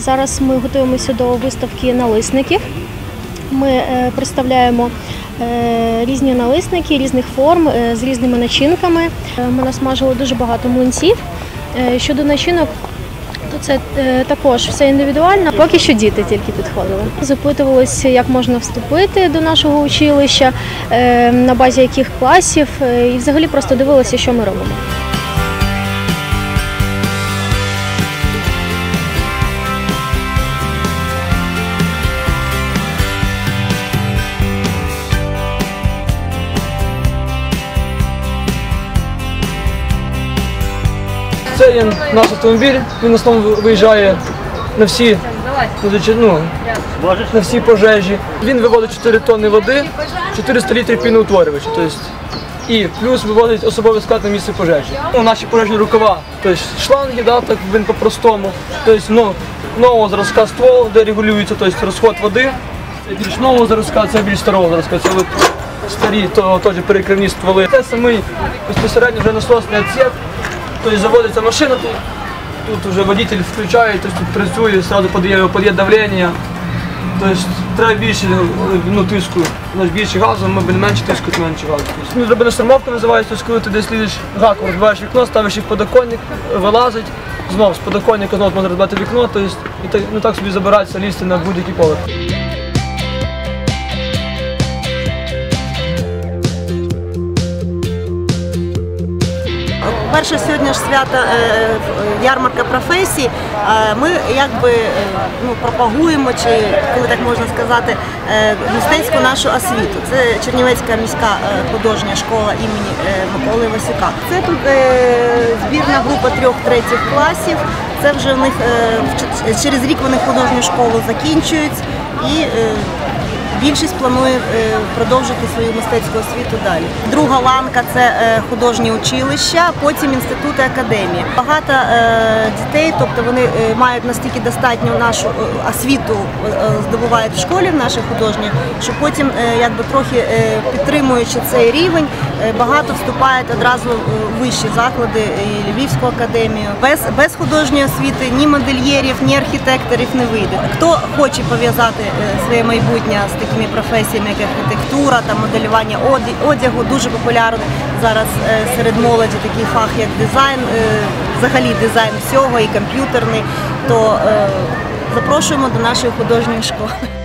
Зараз ми готуємося до виставки налисників. Ми е, представляємо е, різні налисники різних форм е, з різними начинками. Ми насмажили дуже багато млинців. Щодо начинок, то це також все індивідуально. Поки що діти тільки підходили. Запитувалися, як можна вступити до нашого училища, на базі яких класів, і взагалі просто дивилися, що ми робимо. Це є наш автомобіль, він в основному виїжджає на всі, ну, на всі пожежі. Він виводить 4 тонни води, 400 літрів піноутворювача. Тобто, і плюс виводить особовий склад на місце пожежі. Ну, наші пожежні рукава, тобто шланги, да, так він по-простому. Тобто, ну, нового зразка ствол, де регулюється тобто, розход води. Це більш нового зразка, це більш старого зразка. Це от старі, то теж перекривні стволи. Це самий безпосередньо вже насосний відсік. Тобто заводиться машина тут, тут вже водитель включає, тобто тут працює, одразу подає, подає давлення. Тобто треба більше ну, тиску, більше газу, б менше тиску, менше газу. Ну, зробили штурмовку називається, тобто, коли ти десь слідиш гаком, розбиваєш вікно, ставиш їх в подоконник, вилазить, знов з подоконника знову можна розбити вікно, тобто, і так, ну, так собі забирається лізти на будь-який поверх. Перше сьогодні ж свято е, ярмарка професій. Е, Ми якби е, ну, пропагуємо, чи коли так можна сказати, мистецьку нашу освіту. Це Чернівецька міська художня школа імені Миколи Васюка. Це тут збірна група трьох третіх класів. Це вже в них через рік вони художню школу закінчують і. Більшість планує е, продовжити свою мистецьку освіту далі. Друга ланка це е, художні училища, потім інститути академії. Багато е, дітей, тобто вони мають настільки достатньо нашу освіту здобувають в школі в нашій художній, що потім, якби трохи підтримуючи цей рівень, багато вступають одразу в вищі заклади і Львівську академію. Без, без художньої освіти ні модельєрів, ні архітекторів не вийде. Хто хоче пов'язати своє майбутнє з такими професіями, як архітектура та моделювання одягу, дуже популярний зараз е, серед молоді такий фах, як дизайн, е, взагалі дизайн всього і комп'ютерний, то е, запрошуємо до нашої художньої школи.